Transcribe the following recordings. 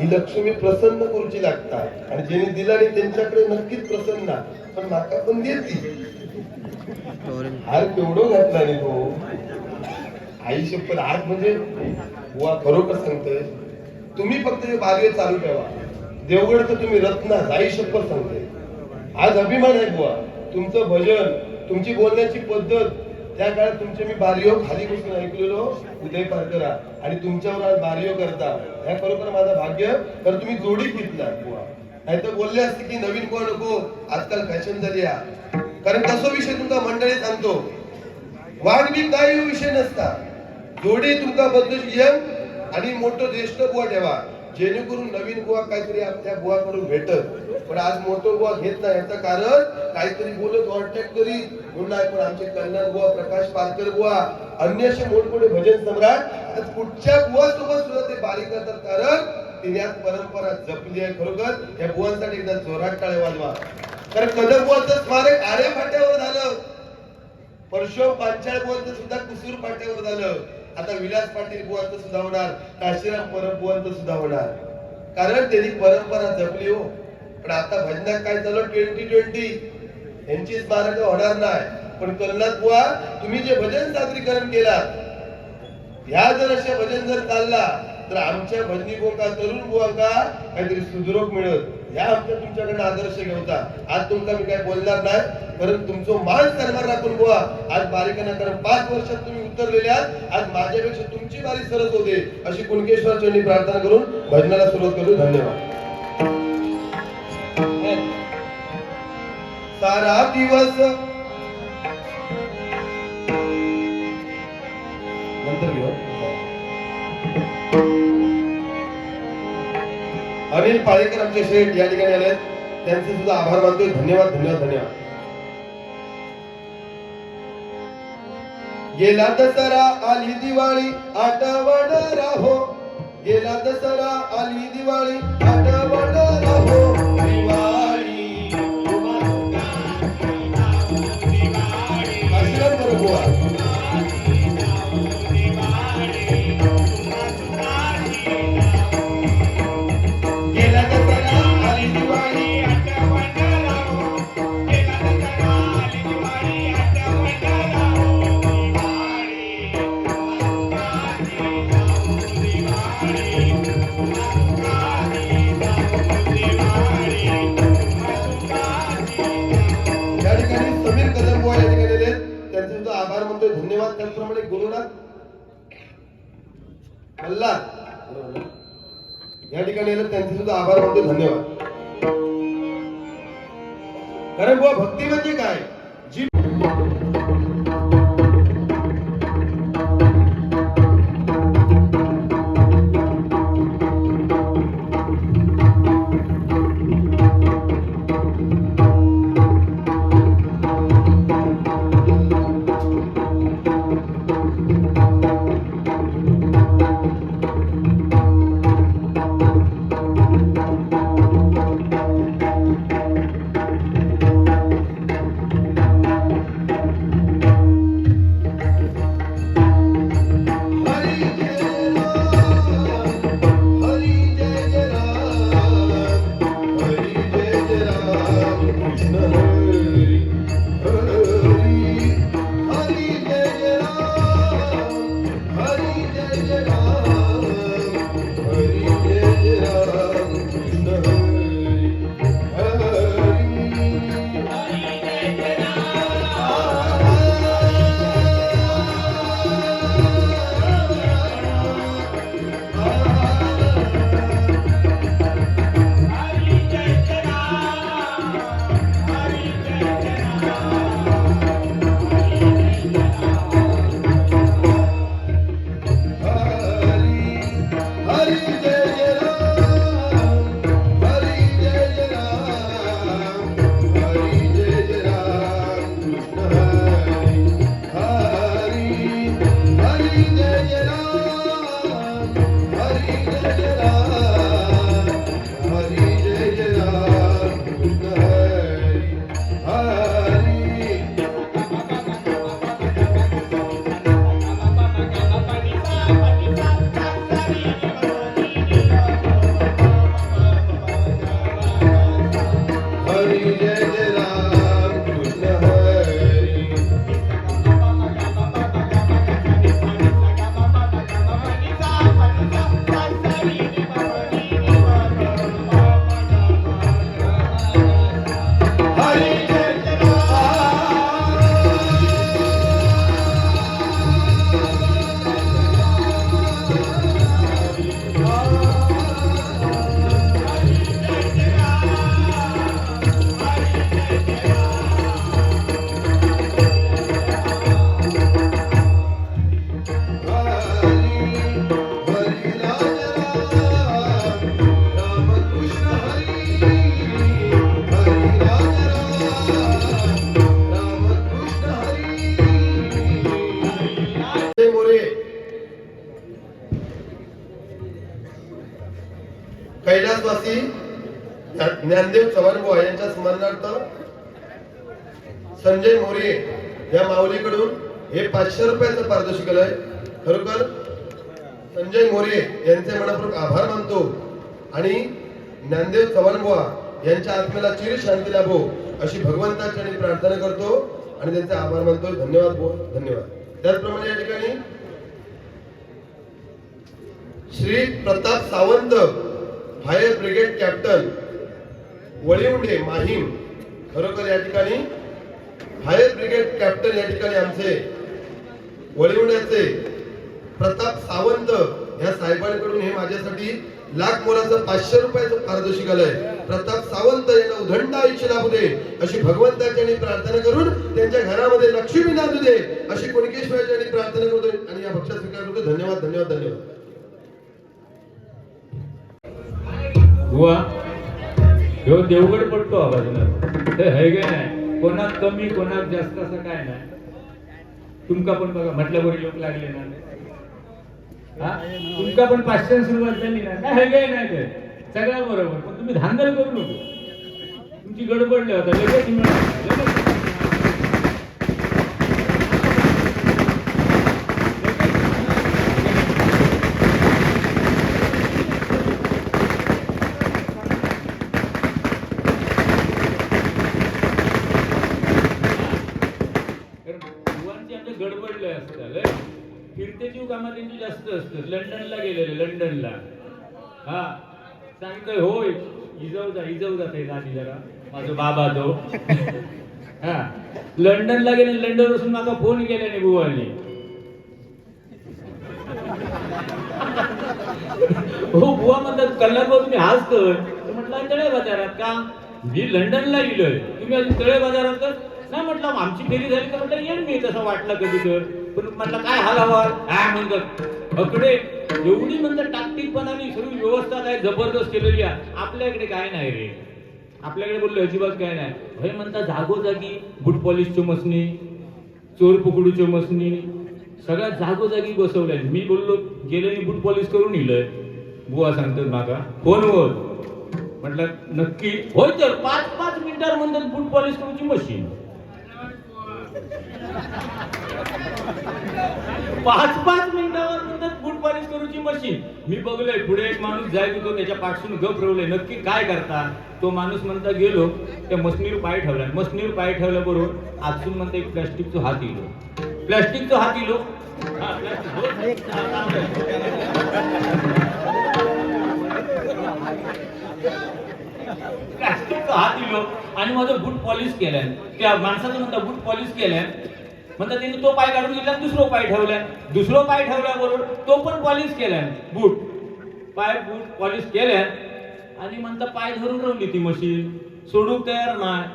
ही लक्ष्मी प्रसन्न करूची लागता आणि ज्यांनी दिला आणि त्यांच्याकडे नक्कीच प्रसन्न. पण माका पण देती. हार केवढं घातला नाही तो? आई शपथ आज म्हणजे बुवा खरोखर सांगतोय तुम्ही फक्त हे बालवे चालू ठेवा. देवगड तर तुम्ही रत्ना आई शपथ सांगते. आज अभिमान आहे बुवा. तुमचं भजन तुमची बोलण्याची पद्धत त्या काळात तुमचे मी बारिओ खाली बसून ऐकलेलो उदय पारकरा. आणि तुमच्यावर आज बारिओ करता. ह्या खरोखर माझं भाग्य तर तुम्ही जोडी घेतला नाही तर बोलले असते की नवीन कोण नको? आजकाल फॅशन झाली हा कारण तसो विषय तुमचा मंडळी सांगतो? वाघ बी काही विषय नसता. जोडी तुमका बदलून यंग आणि मोठं ज्येष्ठ बुवा ठेवा. जेणेकरून नवीन बुवा काहीतरी त्या बुवाकडून भेटत पण आज मोठं बुवा घेत नाही. याचं कारण काहीतरी बोलत अटॅक करी म्हणून नाही पण आमचे कल्याण बुवा प्रकाश पारकर बुवा अन्य असे मोठमोठे भजन सम्राट कुठच्या बुवा सोबत सुद्धा ते बारीक करतात. कारण तिने आज परंपरा जपली आहे खरोखर. या बुवांसाठी एकदा जोरात टाळे वाजवा. कारण कदम बुवाचं स्मारक आर्या फाट्यावर झालं. परशुराम पांचाळ बुवांचं सुद्धा कुसूर फाट्यावर झालं. आता विलास पाटील बुवांत सुद्धा होणार काशीराम परब बुवांत सुद्धा होणार कारण त्यांनी परंपरा जपली हो. पण आता भजनात काय झालं? Twenty twenty. यांची स्मारक होणार नाही. पण कल्लात बुवा तुम्ही जे भजन सादरीकरण केलात ह्या जर अशा भजन जर चालला तर आमच्या भजनी बोका तरुण बुवांका काहीतरी सुदरोग मिळत ह्या आमच्या तुमच्याकडे आदर्श घेऊता. आज तुमका मी काय बोलणार नाही परंतु तुमचं मान सन्मान राखून बुवा. आज बारीकांना कारण पाच वर्षात तुम्ही उतरलेले आहात. आज माझ्यापेक्षा तुमची बारी सरस होते. अशी कुणकेश्वर चरणी प्रार्थना करून भजनाला सुरुवात करू. धन्यवाद. सारा दिवस नंतर घेऊ. अनिल पाळेकर आमचे शेठ या ठिकाणी आले त्यांचे सुद्धा आभार मानतोय. धन्यवाद धन्यवाद धन्यवाद. गेला दसरा आली दिवाळी आठवण राहो. गेला दसरा आली दिवाळी ठिकाणी आले त्यांचे सुद्धा आभार मानतोय धन्यवाद. कारण बुवा भक्ती म्हणजे काय? जी ज्ञानदेव चव्हाणबुवा यांच्या स्मरणार्थ संजय मोरे या माऊलीकडून हे पाचशे रुपयाचं पारितोषिक आलंय खरोखर संजय मोरे यांचे मनपूर्वक आभार मानतो. आणि ज्ञानदेव चव्हाणबुवा यांच्या आत्म्याला चिर शांती लाभो अशी भगवंताची आणि प्रार्थना करतो आणि त्यांचे आभार मानतो. धन्यवाद बुवा धन्यवाद. त्याचप्रमाणे या ठिकाणी Shri Pratap Sawant fire brigade captain Walivade Mahim. खरोखर या ठिकाणी फायर ब्रिगेड कॅप्टन या ठिकाणी आमचे वळिवंड्याचे प्रताप सावंत या साहेबांकडून हे माझ्यासाठी लाख मोलाचं पाचशे रुपयाचं पारितोषिक आलंय प्रताप सावंत यांना उधंड आयुष्य लाभू दे अशी भगवंताची आणि प्रार्थना करून त्यांच्या घरामध्ये लक्ष्मी नांदू दे अशी कोणकेश्वराची प्रार्थना करतो आणि या भक्षा स्वीकार करतो धन्यवाद धन्यवाद धन्यवाद. ह्यो देवगड पडतो हा बाजूला ते हे काय नाही? कोणाक कमी कोणाक जास्त असं काय नाही. तुमका पण बघा म्हटल्यावर लोक लागले ना. हा? तुमका पण पाचशे सुरुवात झाली ना. काय हे काय नाही ते. सगळं बरोबर. पण तुम्ही धांदल करू नको. तुमची गडबडले होता. लगेच मिळाली. लगेच कारण बुवांचे आमचे गडबडले असतात लय. फिरते जीव कामा त्यांची लंडनला गेलेले लंडनला. हा. सांगतोय होय. इजव जा इजव जाते आधी जरा. माझा बाबा तो. हा. लंडनला गेले लंडनपासून माझा फोन नाही बुवानी. हो बुवा म्हणतात कल्याण भाऊ तुम्ही हाच तर म्हटलं तळे बाजारात का? मी लंडनला गेलोय. तुम्ही अजून तळे बाजारात तर नाही म्हटलं आमची फेरी झाली तर म्हटलं येईन मी तसं वाटलं कधी तर. पण म्हटलं काय हाल काय म्हणतात अकडे एवढी म्हणतात टाकटीकपणाने सगळी व्यवस्था काय जबरदस्त केलेली आहे. आपल्याकडे काय नाही रे? आपल्याकडे बोललो अजिबात काय नाही. हे म्हणता जागोजागी बुट पॉलिश मसनी चोर पकडूची मसनी सगळ्या जागोजागी बसवल्या. मी बोललो गेले बूट पॉलिश करून इलंय बुवा सांगतात माका फोनवर हो? म्हटलं नक्की. होय तर पाच पाच मिनिटावर म्हणतात बूट पॉलिश करूची मशीन. पाच पाच मिनिटावर म्हणतात बूट पॉलिश करूची मशीन मी बघलोय पुढे एक माणूस जाय तो त्याच्या पाठसून गप रवले नक्की काय करता? तो माणूस म्हणता गेलो त्या मशनीवर पाय ठेवला. मशनीवर पाय ठेवल्याबरोबर आजून म्हणता एक प्लॅस्टिकचा हात इलो प्लॅस्टिकचा हात इलो हा, plastic. हो. हा, चांगलं आहे. प्लास्टिकचा हात दिलो आणि माझं बूट पॉलिश केलाय त्या माणसाचं म्हणतात बूट पॉलिश केलंय. म्हणता त्यांनी तो पाय काढून घेतला आणि दुसरा पाय ठेवलाय. दुसरं पाय ठेवल्याबरोबर तो पण पॉलिश केलाय. बूट पाय बूट पॉलिश केलाय. आणि म्हणता पाय धरून राहिली ती मशीन सोडूक तयार नाही.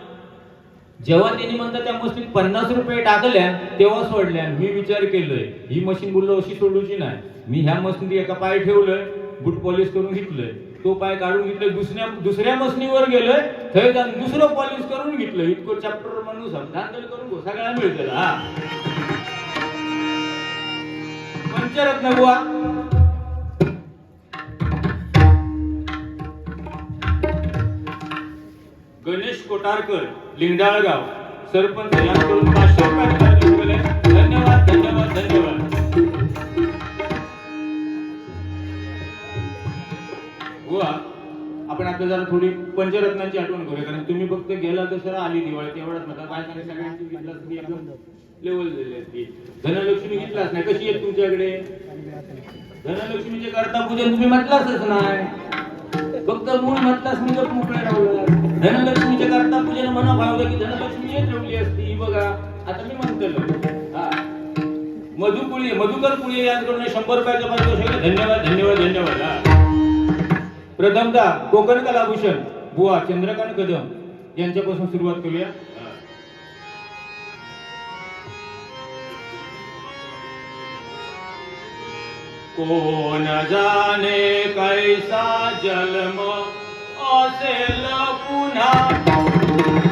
जेव्हा त्यांनी म्हणता त्या मशीन पन्नास रुपये टाकल्या तेव्हा सोडल्या. मी विचार केलोय ही मशीन बोललो अशी सोडूची नाही. मी ह्या मशीन एका पाय ठेवलंय बूट पॉलिश करून घेतलंय. तो पाय काढून घेतलं दुसऱ्या दुसऱ्या मशीनीवर गेलोय थंय जाऊन दुसरं पॉलिश करून घेतलं इतकं चॅप्टर म्हणून धांदल करून घोसागळा मिळतं हा. पंचरत्न बुवा. गणेश कोटारकर लिंगडाळगाव सरपंच यांकडून पाचशे रुपये धन्यवाद धन्यवाद धन्यवाद. आपण आता जरा थोडी पंचरत्नांची आठवण करूया कारण तुम्ही फक्त गेला दसरा आली दिवाळी तेवढाच नका. काय सांगा सगळ्यांची घेतलास एकदम लेवल झाली असती. धनलक्ष्मी घेतलाच नाही कशी आहे तुमच्याकडे? धनलक्ष्मीचे करता पूजन तुम्ही म्हटलाच नाही. फक्त मूळ म्हटलास मी मोकळे धनलक्ष्मीचे करता पूजन म्हणा भावलं की धनलक्ष्मी येत ठेवली असती. बघा आता मी म्हणतो हा. मधुकुळी मधुकर कुळी यांकडून शंभर रुपयाच्या पारितोषिक धन्यवाद धन्यवाद धन्यवाद. हा. प्रथमतः कोकण कलाभूषण बुवा चंद्रकांत कदम यांच्यापासून सुरुवात करूया. कोण जाणे कैसा जन्म असेल पुन्हा?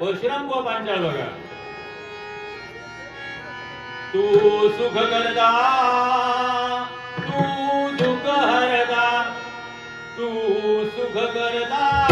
परशुराम गोपांच्या बघा तू सुख करदा तू दुःख हरदा तू सुख करदा.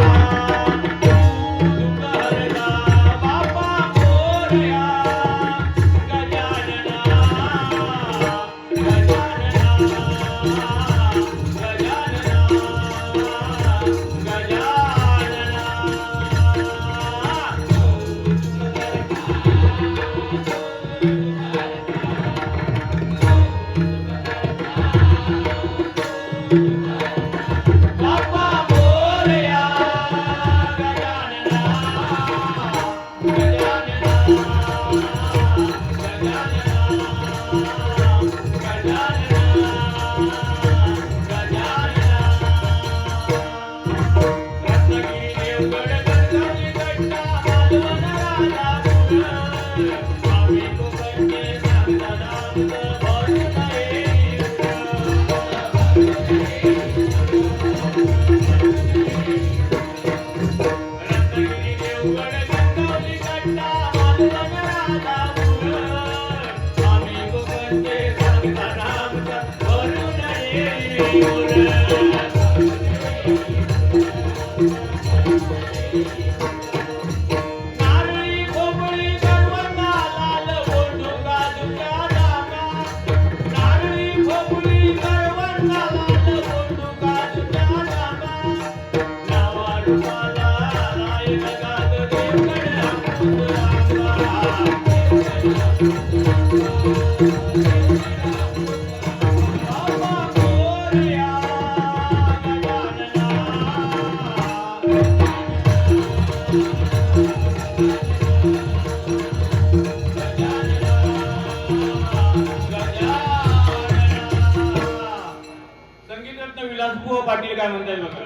पुह पाटील काय म्हणताय बघा.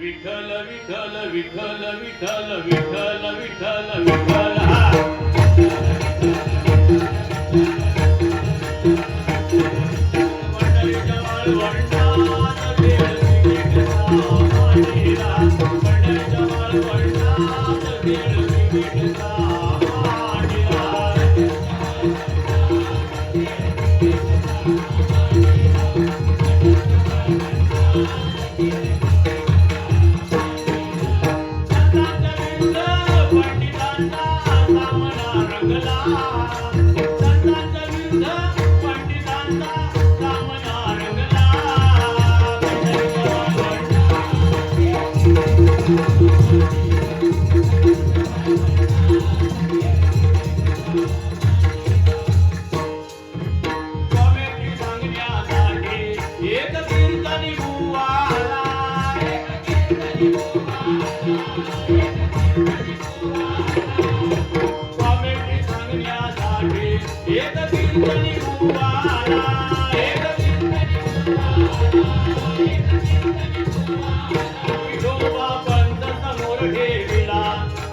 विठ्ठल विठ्ठल विठ्ठल विठ्ठल विठ्ठल विठ्ठल विठ्ठल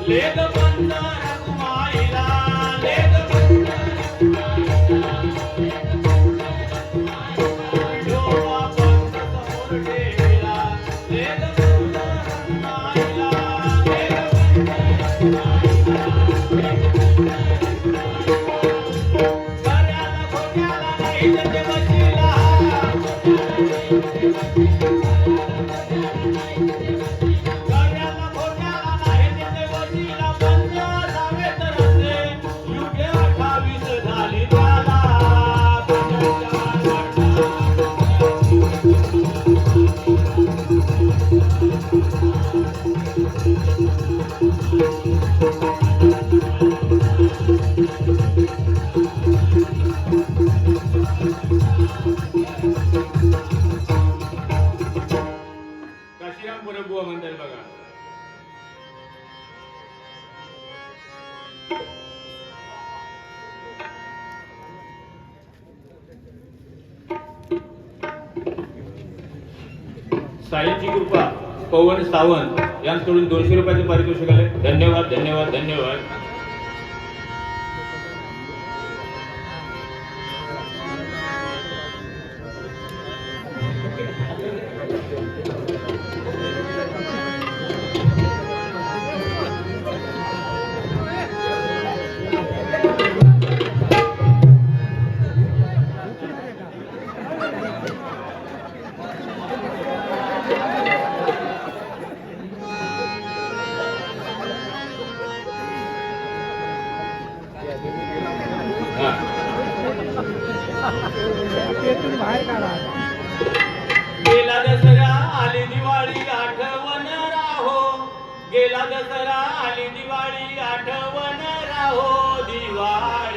లేదా. साईची कृपा पवन सावंत यांकडून दोनशे रुपयाचे पारितोषिक आले. धन्यवाद धन्यवाद धन्यवाद. गेला दसरा आली दिवाळी आठवण राहो. गेला दसरा आली दिवाळी आठवण राहो. दिवाळी.